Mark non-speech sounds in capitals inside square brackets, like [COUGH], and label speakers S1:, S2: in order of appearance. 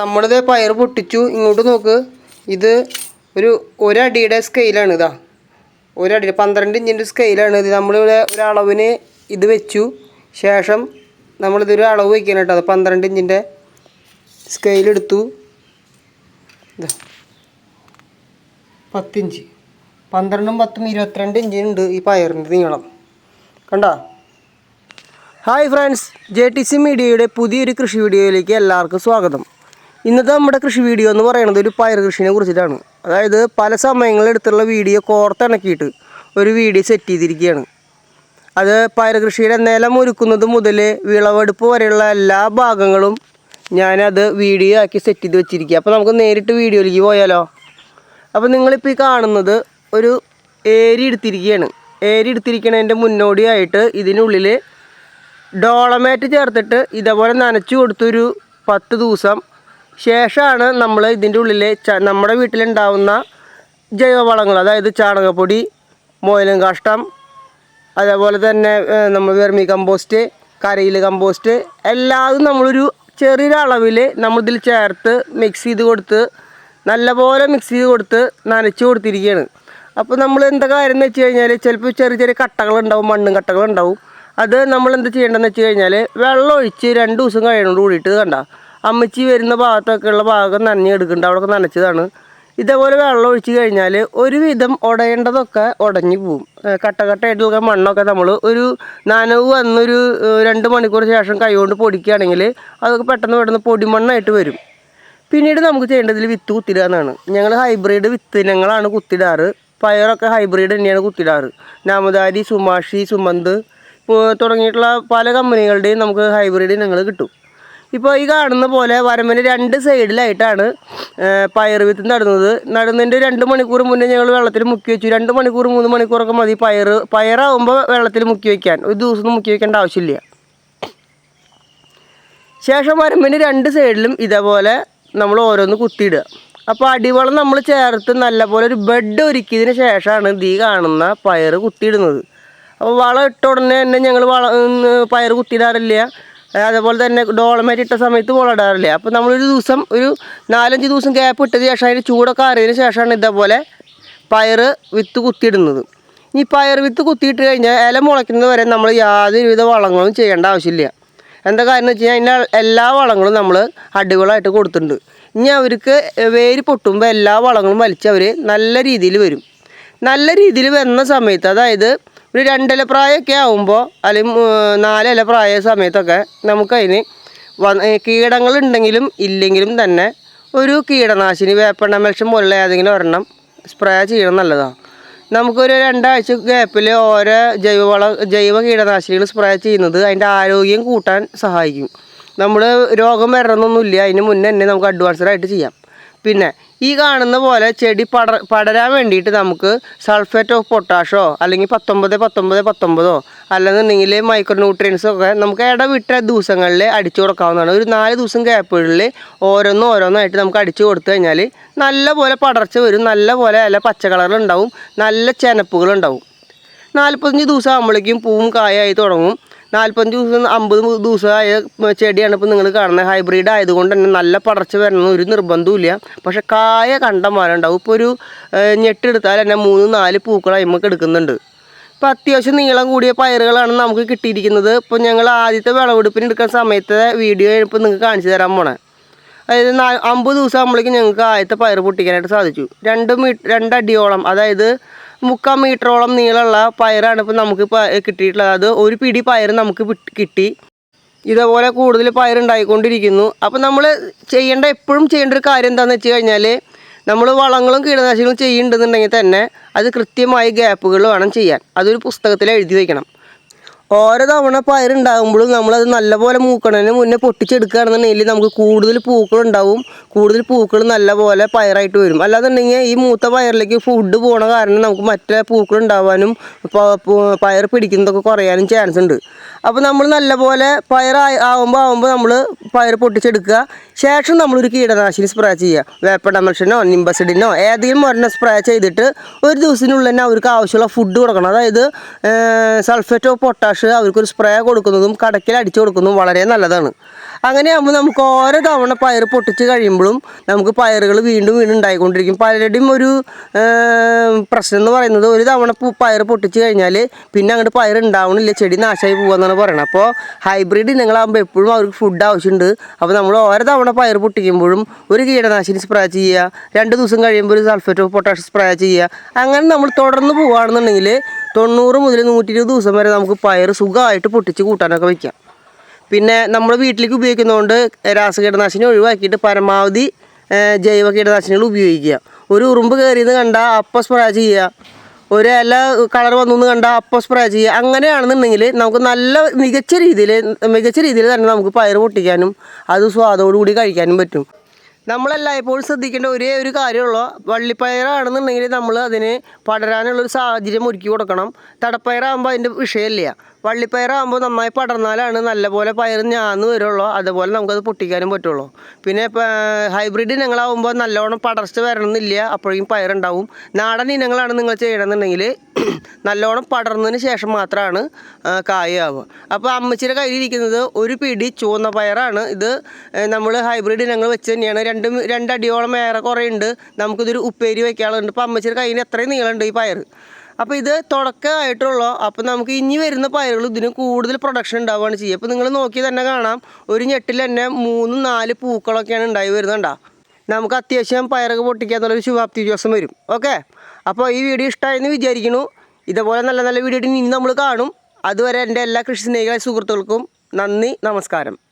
S1: നമ്മളിത് പയർ പൊട്ടിച്ചു. ഇങ്ങോട്ട് നോക്ക്. ഇത് ഒരു ഒരടിയുടെ സ്കെയിലാണ് ഇതാ. ഒരടി പന്ത്രണ്ട് ഇഞ്ചിന്റെ സ്കെയിലാണ് ഇത് നമ്മളിവിടെ ഒരളവിന് ഇത് വെച്ചു. ശേഷം നമ്മളിതൊരു അളവ് വയ്ക്കണം കേട്ടോ. അത് പന്ത്രണ്ട് ഇഞ്ചിന്റെ സ്കെയിലെടുത്തു ഇതാ. പത്തിഞ്ച് പന്ത്രണ്ടും പത്തും ഇരുപത്തിരണ്ട് ഇഞ്ചിനുണ്ട് ഈ പയറിന്റെ നീളം. കണ്ടോ? Hi friends J T C മീഡിയയുടെ പുതിയൊരു കൃഷി വീഡിയോയിലേക്ക് എല്ലാവർക്കും സ്വാഗതം. ഇന്നത്തെ നമ്മുടെ കൃഷി വീഡിയോ എന്ന് പറയുന്നത് ഒരു പയർ കൃഷിനെ കുറിച്ചിട്ടാണ്. അതായത് പല സമയങ്ങളെടുത്തുള്ള വീഡിയോ കോർത്തിണക്കിയിട്ട് ഒരു വീഡിയോ സെറ്റ് ചെയ്തിരിക്കുകയാണ്. അത് പയർ കൃഷിയുടെ നിലം ഒരുക്കുന്നത് മുതൽ വിളവെടുപ്പ് വരെയുള്ള എല്ലാ ഭാഗങ്ങളും ഞാനത് വീഡിയോ ആക്കി സെറ്റ് ചെയ്ത് വെച്ചിരിക്കുക. അപ്പോൾ നമുക്ക് നേരിട്ട് വീഡിയോയിലേക്ക് പോയാലോ? അപ്പോൾ നിങ്ങളിപ്പോൾ ഈ കാണുന്നത് ഒരു ഏരി എടുത്തിരിക്കുകയാണ്. ഏരി എടുത്തിരിക്കണതിന്റെ മുന്നോടിയായിട്ട് ഇതിനുള്ളിൽ ഡോളമേറ്റ് ചേർത്തിട്ട് ഇതേപോലെ നനച്ചു കൊടുത്തൊരു പത്ത് ദിവസം ശേഷമാണ് നമ്മൾ ഇതിന്റെ ഉള്ളിലെ നമ്മുടെ വീട്ടിലുണ്ടാവുന്ന ജൈവവളങ്ങൾ അതായത് ചാണകപ്പൊടി മോയിലും കാഷ്ടം അതേപോലെ തന്നെ നമ്മൾ വെർമി കമ്പോസ്റ്റ് കരയിൽ കമ്പോസ്റ്റ് എല്ലാതും നമ്മളൊരു ചെറിയൊരളവിൽ നമ്മളിതിൽ ചേർത്ത് മിക്സ് ചെയ്ത് കൊടുത്ത് നല്ലപോലെ മിക്സ് ചെയ്ത് കൊടുത്ത് നനച്ച് കൊടുത്തിരിക്കുകയാണ് അപ്പോൾ നമ്മൾ എന്താ കാര്യം എന്ന് വെച്ച് കഴിഞ്ഞാൽ ചിലപ്പോൾ ചെറിയ ചെറിയ കട്ടകളുണ്ടാവും മണ്ണും കട്ടകളുണ്ടാവും. അത് നമ്മൾ എന്താ ചെയ്യേണ്ടതെന്ന് വെച്ച് കഴിഞ്ഞാൽ വെള്ളം ഒഴിച്ച് രണ്ട് ദിവസം കഴിയണോട് കൂടിയിട്ട് കണ്ട. അമ്മച്ചി വരുന്ന ഭാഗത്തൊക്കെ ഉള്ള ഭാഗം നനഞ്ഞ് എടുക്കുന്നുണ്ട് അവിടെയൊക്കെ നനച്ചതാണ്. ഇതേപോലെ വെള്ളം ഒഴിച്ച് കഴിഞ്ഞാൽ ഒരുവിധം ഉടയേണ്ടതൊക്കെ ഉടഞ്ഞു പോവും. ഏഹ് കട്ടകട്ടയായിട്ടുള്ള മണ്ണൊക്കെ നമ്മൾ ഒരു നനവ് വന്നൊരു രണ്ട് മണിക്കൂർ ശേഷം കൈകൊണ്ട് പൊടിക്കുകയാണെങ്കിൽ അതൊക്കെ പെട്ടെന്ന് പെട്ടെന്ന് പൊടിമണ്ണായിട്ട് വരും. പിന്നീട് നമുക്ക് ചെയ്യേണ്ടതിൽ വിത്ത് കുത്തിടുക എന്നാണ്. ഞങ്ങൾ ഹൈബ്രിഡ് വിത്തിനങ്ങളാണ് കുത്തിടാറ്. പയറൊക്കെ ഹൈബ്രിഡ് തന്നെയാണ് കുത്തിടാറ്. നാമധാരി സുമാഷി സുമന്ത് തുടങ്ങിയിട്ടുള്ള പല കമ്പനികളുടെയും നമുക്ക് ഹൈബ്രിഡ് ഇനങ്ങൾ കിട്ടും. ഇപ്പോൾ ഈ കാണുന്ന പോലെ വരമ്പിന് രണ്ട് സൈഡിലായിട്ടാണ് പയർ വിത്ത് നടുന്നത്. നടുന്നതിന്റെ രണ്ട് മണിക്കൂർ മുന്നേ ഞങ്ങൾ വെള്ളത്തിൽ മുക്കി വെച്ചു. രണ്ട് മണിക്കൂർ മൂന്ന് മണിക്കൂറൊക്കെ മതി പയർ പയറാവുമ്പോൾ വെള്ളത്തിൽ മുക്കി വയ്ക്കാൻ ഒരു ദിവസം മുക്കി വയ്ക്കേണ്ട ആവശ്യമില്ല. ശേഷം വരമ്പിന് രണ്ട് സൈഡിലും ഇതേപോലെ നമ്മൾ ഓരോന്ന് കുത്തിയിടുക. അപ്പോൾ അടിവളം നമ്മൾ ചേർത്ത് നല്ലപോലെ ഒരു ബെഡ് ഒരുക്കിയതിന് ശേഷമാണ് ഈ കാണുന്ന പയർ കുത്തിയിടുന്നത്. അപ്പോൾ വളം ഇട്ട ഉടനെ തന്നെ ഞങ്ങൾ വള പയർ കുത്തിയിടാറില്ല. അതേപോലെ തന്നെ ഡോളമേറ്റ് ഇട്ട സമയത്ത് വളം ഇടാറില്ല? അപ്പോൾ നമ്മളൊരു ദിവസം ഒരു നാലഞ്ച് ദിവസം ഗ്യാപ്പ് ഇട്ടതിന് ശേഷം അതിന് ചൂടൊക്കെ അറിയതിന് ശേഷമാണ് ഇതേപോലെ പയർ വിത്ത് കുത്തിയിടുന്നത്. ഈ പയർ വിത്ത് കുത്തിയിട്ട് കഴിഞ്ഞാൽ ഇല മുളയ്ക്കുന്നത് വരെ നമ്മൾ യാതൊരുവിധ വളങ്ങളും ചെയ്യേണ്ട ആവശ്യമില്ല. എന്താ കാരണം വെച്ച് കഴിഞ്ഞാൽ അതിന്റെ എല്ലാ വളങ്ങളും നമ്മൾ അടിവളമായിട്ട് കൊടുത്തിട്ടുണ്ട്. ഇനി അവർക്ക് വേര് പൊട്ടുമ്പോൾ എല്ലാ വളങ്ങളും വലിച്ച് അവർ നല്ല രീതിയിൽ വരും. നല്ല രീതിയിൽ വരുന്ന സമയത്ത് അതായത് ഒരു രണ്ടില പ്രായമൊക്കെ ആകുമ്പോൾ അല്ലെങ്കിൽ നാലില പ്രായ സമയത്തൊക്കെ നമുക്കതിന് വന്ന് കീടങ്ങളുണ്ടെങ്കിലും ഇല്ലെങ്കിലും തന്നെ ഒരു കീടനാശിനി വേപ്പെണ്ണ മെൽഷം പോലുള്ള ഏതെങ്കിലും ഒരെണ്ണം സ്പ്രേ ചെയ്യണം നല്ലതാണ് നമുക്കൊരു രണ്ടാഴ്ച ഗ്യാപ്പിൽ ഓരോ ജൈവവള ജൈവ കീടനാശിനികൾ സ്പ്രേ ചെയ്യുന്നത് അതിന്റെ ആരോഗ്യം കൂട്ടാൻ സഹായിക്കും. നമ്മൾ രോഗം വരണമെന്നൊന്നുമില്ല അതിന് മുന്നേ തന്നെ നമുക്ക് അഡ്വാൻസ്ഡായിട്ട് ചെയ്യാം. പിന്നെ ഈ കാണുന്ന പോലെ ചെടി പട പടരാൻ വേണ്ടിയിട്ട് നമുക്ക് സൾഫേറ്റ് ഓഫ് പൊട്ടാഷോ അല്ലെങ്കിൽ പത്തൊമ്പത് പത്തൊമ്പത് പത്തൊമ്പതോ അല്ലെന്നുണ്ടെങ്കിൽ മൈക്രോ ന്യൂട്രിയൻസോ ഒക്കെ നമുക്ക് ഇടവിട്ട ദിവസങ്ങളിൽ അടിച്ചു കൊടുക്കാവുന്നതാണ്. ഒരു നാല് ദിവസം ഗ്യാപ്പുകളിൽ ഓരോന്നും ഓരോന്നായിട്ട് നമുക്ക് അടിച്ചു കൊടുത്തു കഴിഞ്ഞാൽ നല്ല പോലെ പടർച്ച വരും നല്ല പോലെ നല്ല പച്ച കളറിലുണ്ടാവും നല്ല ചെനപ്പുകളുണ്ടാവും നാൽപ്പത്തഞ്ച് ദിവസം ആകുമ്പോഴേക്കും പൂവും കായായി തുടങ്ങും. നാൽപ്പത്തഞ്ച് ദിവസം അമ്പത് ദിവസമായ ചെടിയാണ് ഇപ്പോൾ നിങ്ങൾ കാണുന്നത്. ഹൈബ്രിഡ് ആയതുകൊണ്ട് തന്നെ നല്ല പടർച്ച വരണം ഒരു നിർബന്ധവുമില്ല. പക്ഷെ കായ കണ്ടമാനം ഉണ്ടാവും. ഇപ്പോൾ ഒരു ഞെട്ടെടുത്താൽ തന്നെ മൂന്ന് നാല് പൂക്കൾ അയിമക്ക് എടുക്കുന്നുണ്ട്. ഇപ്പോൾ അത്യാവശ്യം നീളം കൂടിയ പയറുകളാണ് നമുക്ക് കിട്ടിയിരിക്കുന്നത്. ഇപ്പോൾ ഞങ്ങൾ ആദ്യത്തെ വിളവെടുപ്പിന് എടുക്കുന്ന സമയത്തെ വീഡിയോ ഇപ്പോൾ നിങ്ങൾക്ക് കാണിച്ചു തരാൻ പോണേ. അതായത് നാ അമ്പത് ദിവസം ആകുമ്പോഴേക്കും ഞങ്ങൾക്ക് ആദ്യത്തെ പയർ പൊട്ടിക്കാനായിട്ട് സാധിച്ചു. രണ്ട് മീ രണ്ടടിയോളം അതായത് മുക്കാൽ മീറ്ററോളം നീളമുള്ള പയറാണ് ഇപ്പോൾ നമുക്ക് കിട്ടിയിട്ടുള്ളത്. അത് ഒരു പിടി പയർ നമുക്ക് കിട്ടി. ഇതേപോലെ കൂടുതൽ പയറുണ്ടായിക്കൊണ്ടിരിക്കുന്നു. അപ്പോൾ നമ്മൾ ചെയ്യേണ്ട എപ്പോഴും ചെയ്യേണ്ട ഒരു കാര്യം എന്താണെന്ന് വെച്ച് കഴിഞ്ഞാൽ നമ്മൾ വളങ്ങളും കീടനാശിനികളും ചെയ്യുന്നുണ്ടെന്നുണ്ടെങ്കിൽ തന്നെ അത് കൃത്യമായി ഗ്യാപ്പുകൾ വേണം ചെയ്യാൻ. അതൊരു പുസ്തകത്തിൽ എഴുതി വയ്ക്കണം ഓരോ തവണ പയറുണ്ടാകുമ്പോഴും നമ്മളത് നല്ലപോലെ മൂക്കണതിന് മുന്നേ പൊട്ടിച്ചെടുക്കുകയാണെന്നുണ്ടെങ്കിൽ നമുക്ക് കൂടുതൽ പൂക്കളുണ്ടാവും കൂടുതൽ പൂക്കൾ നല്ലപോലെ പയറായിട്ട് വരും. അല്ലാന്നുണ്ടെങ്കിൽ ഈ മൂത്ത പയറിലേക്ക് ഫുഡ് പോണ കാരണം നമുക്ക് മറ്റേ പൂക്കൾ ഉണ്ടാവാനും പയർ പിടിക്കുന്നതൊക്കെ കുറയാനും ചാൻസ് ഉണ്ട്. അപ്പോൾ നമ്മൾ നല്ലപോലെ പയർ ആവുമ്പോൾ ആവുമ്പോൾ നമ്മൾ പയർ പൊട്ടിച്ചെടുക്കുക. ശേഷം നമ്മളൊരു കീടനാശിനി സ്പ്രേ ചെയ്യുക. വേപ്പഡമൽഷനോ നിംബസിഡിനോ ഏതെങ്കിലും ഒരെണ്ണം സ്പ്രേ ചെയ്തിട്ട് ഒരു ദിവസത്തിനുള്ളിൽ തന്നെ അവർക്ക് ആവശ്യമുള്ള ഫുഡ് കൊടുക്കണം. അതായത് സൾഫേറ്റ് ഓഫ് പൊട്ടാഷ് പൊട്ടാഷ് അവർക്കൊരു സ്പ്രേ കൊടുക്കുന്നതും കടക്കിൽ അടിച്ചു കൊടുക്കുന്നതും വളരെ നല്ലതാണ്. അങ്ങനെയാകുമ്പോൾ നമുക്ക് ഓരോ തവണ പയർ പൊട്ടിച്ച് കഴിയുമ്പോഴും നമുക്ക് പയറുകൾ വീണ്ടും വീണ്ടും ഉണ്ടായിക്കൊണ്ടിരിക്കും. പലരുടെയും ഒരു പ്രശ്നം എന്ന് പറയുന്നത് ഒരു തവണ പയർ പൊട്ടിച്ച് കഴിഞ്ഞാൽ പിന്നെ അങ്ങോട്ട് പയർ ഉണ്ടാവണില്ല ചെടി നാശമായി പോകുമെന്നാണ് പറയുന്നത് അപ്പോൾ ഹൈബ്രിഡ് ഇനങ്ങളാകുമ്പോൾ എപ്പോഴും അവർക്ക് ഫുഡ് ആവശ്യമുണ്ട്. അപ്പോൾ നമ്മൾ ഓരോ തവണ പയർ പൊട്ടിക്കുമ്പോഴും ഒരു കീടനാശിനി സ്പ്രേ ചെയ്യുക രണ്ട് ദിവസം കഴിയുമ്പോൾ ഒരു സൾഫേറ്റ് ഓഫ് പൊട്ടാഷ് സ്പ്രേ ചെയ്യുക അങ്ങനെ നമ്മൾ തുടർന്ന് പോവുകയാണെന്നുണ്ടെങ്കിൽ തൊണ്ണൂറ് മുതൽ നൂറ്റി ഇരുപത് ദിവസം വരെ നമുക്ക് പയർ സുഖമായിട്ട് പൊട്ടിച്ച് കൂട്ടാനൊക്കെ വയ്ക്കാം പിന്നെ നമ്മൾ വീട്ടിലേക്ക് ഉപയോഗിക്കുന്നതുകൊണ്ട് രാസകീടനാശിനി ഒഴിവാക്കിയിട്ട് പരമാവധി ജൈവ കീടനാശിനികൾ ഉപയോഗിക്കുക. ഒരു ഉറുമ്പ് കയറിയെന്ന് കണ്ടാൽ അപ്പം സ്പ്രേ ചെയ്യുക. ഒരു ഇല കളർ വന്നു എന്ന് കണ്ടാൽ അപ്പം സ്പ്രേ ചെയ്യുക. അങ്ങനെയാണെന്നുണ്ടെങ്കിൽ നമുക്ക് നല്ല മികച്ച രീതിയിൽ മികച്ച രീതിയിൽ തന്നെ നമുക്ക് പയർ പൊട്ടിക്കാനും അത് സ്വാദോടുകൂടി കഴിക്കാനും പറ്റും. നമ്മളെല്ലായ്പ്പോഴും ശ്രദ്ധിക്കേണ്ട ഒരേ ഒരു കാര്യമുള്ളൂ. വള്ളിപ്പയറാണെന്നുണ്ടെങ്കിൽ നമ്മൾ അതിന് പടരാനുള്ളൊരു സാഹചര്യം ഒരുക്കി കൊടുക്കണം. തടപ്പയറാകുമ്പോൾ അതിന്റെ വിഷയമില്ല. വള്ളിപ്പയറാകുമ്പോൾ നന്നായി പടർന്നാലാണ് നല്ലപോലെ പയർ ഞാന്ന് വരുള്ളൂ. അതുപോലെ നമുക്കത് പൊട്ടിക്കാനും പറ്റുള്ളൂ. പിന്നെ ഹൈബ്രിഡ് ഇനങ്ങളാകുമ്പോൾ നല്ലോണം പടർച്ച വരണമെന്നില്ല. അപ്പോഴേക്കും പയറുണ്ടാവും. നാടൻ ഇനങ്ങളാണ് നിങ്ങൾ ചെയ്യണമെന്നുണ്ടെങ്കിൽ [CLEARS THROAT] നല്ലോണം പടർന്നതിന് ശേഷം മാത്രമാണ് കായാവുക. അപ്പോൾ അമ്മച്ചിയുടെ കയ്യിലിരിക്കുന്നത് ഒരു പിടി ചുവന്ന പയറാണ്. ഇത് നമ്മൾ ഹൈബ്രിഡ് ഇനങ്ങൾ വെച്ച് തന്നെയാണ്. രണ്ട് രണ്ടടിയോളം ഏറെ കുറേ ഉണ്ട് നമുക്കിതൊരു ഉപ്പേരി വയ്ക്കാനുള്ളതുണ്ട് അപ്പോൾ അമ്മച്ചിയുടെ കയ്യിൽ എത്രയും നീളമുണ്ട് ഈ പയർ അപ്പോൾ ഇത് തുടക്കമായിട്ടുള്ളൂ. അപ്പോൾ നമുക്ക് ഇനി വരുന്ന പയറുകൾ ഇതിന് കൂടുതൽ പ്രൊഡക്ഷൻ ഉണ്ടാവുകയാണ് ചെയ്യുക. അപ്പോൾ നിങ്ങൾ നോക്കി തന്നെ കാണാം. ഒരു ഞെട്ടിൽ തന്നെ മൂന്ന് നാല് പൂക്കളൊക്കെയാണ് ഉണ്ടായി വരുന്നുണ്ടാ നമുക്ക് അത്യാവശ്യം പയറൊക്കെ പൊട്ടിക്കാന്നുള്ളൊരു ശുഭാപ്തി വിശ്വാസം വരും. ഓക്കെ? അപ്പോൾ ഈ വീഡിയോ ഇഷ്ടമായെന്ന് വിചാരിക്കുന്നു. ഇതുപോലെ നല്ല നല്ല വീഡിയോ ഇനി നമ്മൾ കാണും. അതുവരെ എന്റെ എല്ലാ കൃഷി സ്നേഹികളായ സുഹൃത്തുക്കൾക്കും നന്ദി നമസ്കാരം.